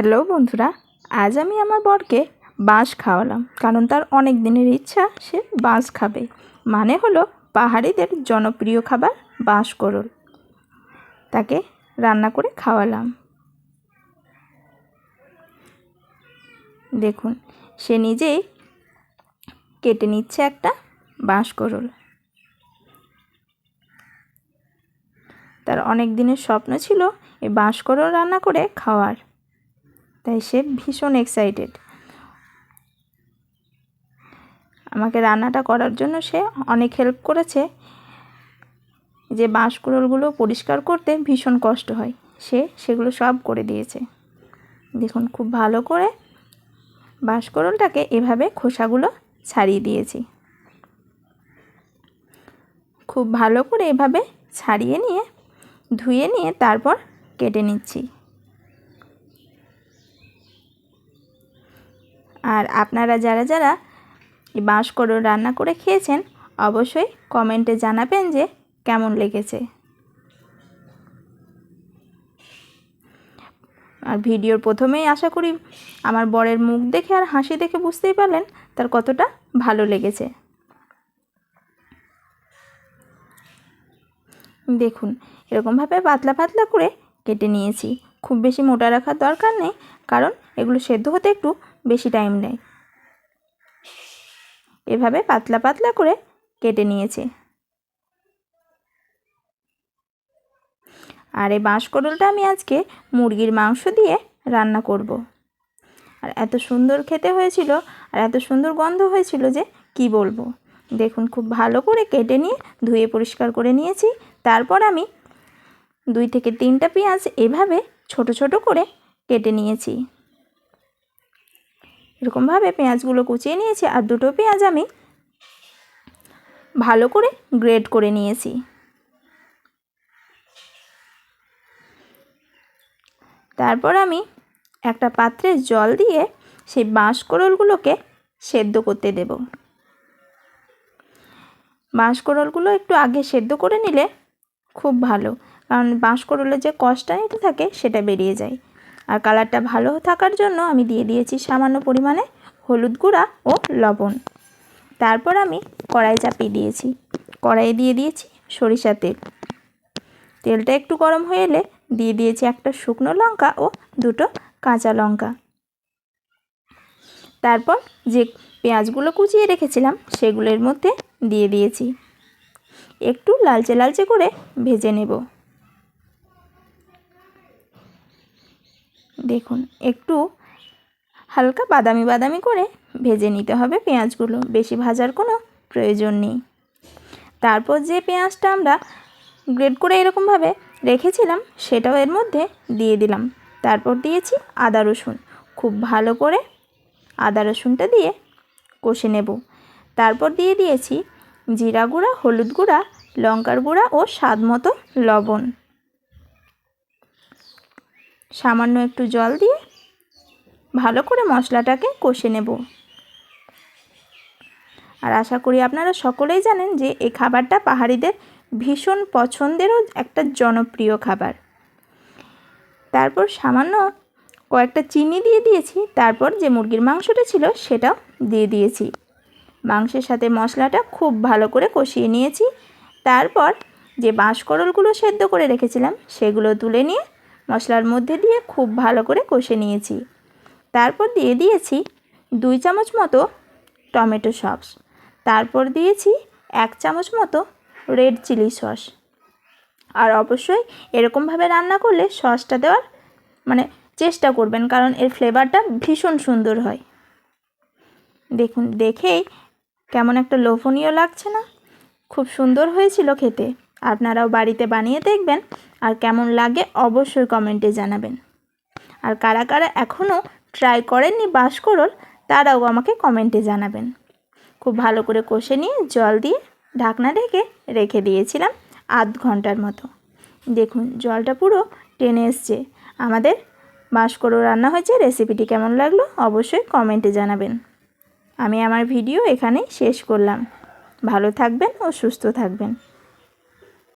Hello বন্ধুরা, আজ আমি আমার বরকে বাঁশ খাওয়ালাম, কারণ তার অনেক দিনের ইচ্ছা সে বাঁশ খাবে। মানে হলো পাহাড়িদের জনপ্রিয় খাবার বাঁশ করল। তাকে রান্না করে খাওয়ালাম। দেখুন, সে নিজেই কেটে নিচ্ছে একটা বাঁশ করল। তার অনেক দিনের স্বপ্ন ছিল এই বাঁশ করল রান্না করে খাওয়ার। তাই সে ভীষণ এক্সাইটেড আমাকে রান্নাটা করার জন্য সে অনেক হেল্প করেছে। যে বাঁশকুড়োলগুলো পরিষ্কার করতে ভীষণ কষ্ট হয়। সে সেগুলো সব করে দিয়েছে। দেখুন, খুব ভালো করে বাঁশকরলটাকে এভাবে খোসাগুলো ছাড়িয়ে দিয়েছি। খুব ভালো করে এভাবে ছাড়িয়ে নিয়ে, ধুয়ে নিয়ে তারপর কেটে নিচ্ছি। আর আপনারা যারা যারা এই বাঁশকড়ো রান্না করে খেয়েছেন, অবশ্যই কমেন্টে জানাবেন যে কেমন লেগেছে। আর ভিডিওর প্রথমেই আশা করি আমার বরের মুখ দেখে আর হাসি দেখে বুঝতেই পারলেন তার কতটা ভালো লেগেছে। দেখুন, এরকমভাবে পাতলা পাতলা করে কেটে নিয়েছি। খুব বেশি মোটা রাখার দরকার নেই, কারণ এগুলো সেদ্ধ হতে একটু বেশি টাইম নেয়। এভাবে পাতলা পাতলা করে কেটে নিয়েছে। আর এই বাঁশকরলটা আমি আজকে মুরগির মাংস দিয়ে রান্না করব। আর এত সুন্দর খেতে হয়েছিল আর এত সুন্দর গন্ধ হয়েছিল যে কি বলব? দেখুন খুব ভালো করে কেটে নিয়ে ধুয়ে পরিষ্কার করে নিয়েছি। তারপর আমি দুই থেকে তিনটা পেঁয়াজ এভাবে ছোট ছোট করে কেটে নিয়েছি। এরকমভাবে পেঁয়াজগুলো কুচিয়ে নিয়েছি আর দুটো পেঁয়াজ আমি ভালো করে গ্রেড করে নিয়েছি। তারপর আমি একটা পাত্রে জল দিয়ে সেই বাঁশকরলগুলোকে সেদ্ধ করতে দেব। বাঁশকরলগুলো একটু আগে সেদ্ধ করে নিলে খুব ভালো, কারণ বাঁশকরলের যে কষটা নিতে থাকে সেটা বেরিয়ে যায়। আর কালারটা ভালো থাকার জন্য আমি দিয়ে দিয়েছি সামান্য পরিমাণে হলুদ গুঁড়া ও লবণ। তারপর আমি কড়াই চাপিয়ে দিয়েছি। কড়াইয়ে দিয়ে দিয়েছি সরিষা তেল। তেলটা একটু গরম হয়ে এলে দিয়ে দিয়েছি একটা শুকনো লঙ্কা ও দুটো কাঁচা লঙ্কা। তারপর যে পেঁয়াজগুলো কুচিয়ে রেখেছিলাম সেগুলোর মধ্যে দিয়ে দিয়েছি। একটু লালচে লালচে করে ভেজে নেব। দেখুন, একটু হালকা বাদামি বাদামি করে ভেজে নিতে হবে পেঁয়াজগুলো। বেশি ভাজার কোনো প্রয়োজন নেই। তারপর যে পেঁয়াজটা আমরা গ্রেড করে এরকমভাবে রেখেছিলাম, সেটাও এর মধ্যে দিয়ে দিলাম। তারপর দিয়েছি আদা রসুন। খুব ভালো করে আদা রসুনটা দিয়ে কষে নেব। তারপর দিয়ে দিয়েছি জিরা গুঁড়া, হলুদ গুঁড়া, লঙ্কার গুঁড়া ও স্বাদ মতো লবণ। সামান্য একটু জল দিয়ে ভালো করে মশলাটাকে কষে নেব। আর আশা করি আপনারা সকলেই জানেন যে এই খাবারটা পাহাড়িদের ভীষণ পছন্দেরও একটা জনপ্রিয় খাবার। তারপর সামান্য কয়েকটা চিনি দিয়ে দিয়েছি, তারপর যে মুরগির মাংসটা ছিল সেটাও দিয়ে দিয়েছি। মাংসের সাথে মশলাটা খুব ভালো করে কষিয়ে নিয়েছি। তারপর যে বাঁশকরলগুলো সেদ্ধ করে রেখেছিলাম, সেগুলো তুলে নিয়ে মশলার মধ্যে দিয়ে খুব ভালো করে কষে নিয়েছি। তারপর দিয়ে দিয়েছি দুই চামচ মতো টমেটো সস। তারপর দিয়েছি এক চামচ মতো রেড চিলি সস। আর অবশ্যই এরকমভাবে রান্না করলে সসটা দেওয়ার মানে চেষ্টা করবেন, কারণ এর ফ্লেভারটা ভীষণ সুন্দর হয়। দেখুন, দেখেই কেমন একটা লোভনীয় লাগছে না? খুব সুন্দর হয়েছিল খেতে। আপনারাও বাড়িতে বানিয়ে দেখবেন আর কেমন লাগে অবশ্যই কমেন্টে জানাবেন। আর কারা কারা এখনও ট্রাই করেননি বাঁশকরল, তারাও আমাকে কমেন্টে জানাবেন। খুব ভালো করে কষে নিয়ে জল দিয়ে ঢাকনা ঢেকে রেখে দিয়েছিলাম আধ ঘণ্টার মতো। দেখুন, জলটা পুরো টেনে এসছে। আমাদের বাঁশকরো রান্না হয়েছে, রেসিপিটি কেমন লাগল অবশ্যই কমেন্টে জানাবেন। আমি আমার ভিডিও এখানেই শেষ করলাম। ভালো থাকবেন ও সুস্থ থাকবেন।